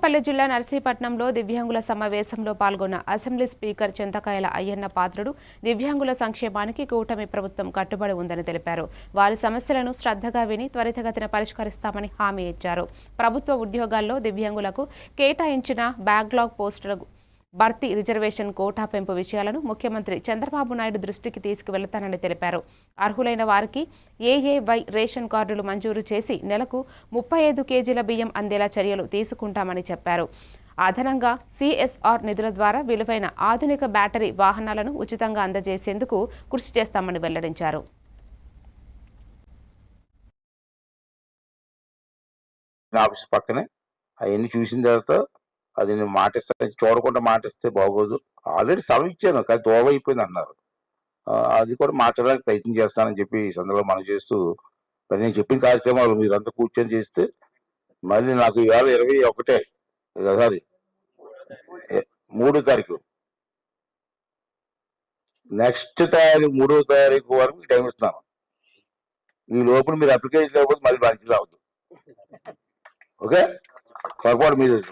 అనకాపల్లి జిల్లా నర్సీపట్నంలో దివ్యాంగుల సమావేశంలో పాల్గొన్న అసెంబ్లీ స్పీకర్ చింతకాయల అయ్యన్న పాత్రుడు దివ్యాంగుల సంక్షేమానికి కూటమి ప్రభుత్వం కట్టుబడి ఉందని తెలిపారు. వారి సమస్యలను శ్రద్ధగా విని త్వరితగతిన పరిష్కరిస్తామని హామీ ఇచ్చారు. ప్రభుత్వ ఉద్యోగాల్లో దివ్యాంగులకు కేటాయించిన బ్యాక్లాగ్ పోస్టులకు భర్తీ రిజర్వేషన్ కోటా పెంపు విషయాలను ముఖ్యమంత్రి చంద్రబాబు నాయుడు దృష్టికి తీసుకువెళతానని తెలిపారు. అర్హులైన వారికి ఏఏవై రేషన్ కార్డులు మంజూరు చేసి నెలకు ముప్పై ఐదు కేజీల బియ్యం అందేలా చర్యలు తీసుకుంటామని చెప్పారు. అదనంగా సిఎస్ఆర్ నిధుల ద్వారా విలువైన ఆధునిక బ్యాటరీ వాహనాలను ఉచితంగా అందజేసేందుకు కృషి చేస్తామని వెల్లడించారు. ఆఫీస్ పక్కనే. అవన్నీ చూసిన తర్వాత అది నేను మాటిస్తా చూడకుండా మాటిస్తే బాగోదు. ఆల్రెడీ సెలవు ఇచ్చాను కానీ దోవ అయిపోయింది అన్నారు. అది కూడా మాట్లాడడానికి ప్రయత్నం చేస్తానని చెప్పి ఈ సందర్భంలో మనం చేస్తూ మరి నేను చెప్పిన కార్యక్రమాలు మీరంతా కూర్చొని చేస్తే మళ్ళీ నాకు ఇవాళ ఇరవై ఒకటే సారీ మూడో తారీఖు. నెక్స్ట్ తారీఖు మూడో తారీఖు వరకు టైం ఇస్తున్నాను. ఈ లోపల మీరు అప్లికేషన్ లేకపోతే మళ్ళీ బాధ్యత రావద్దు. ఓకే? పొరపాటు మీద.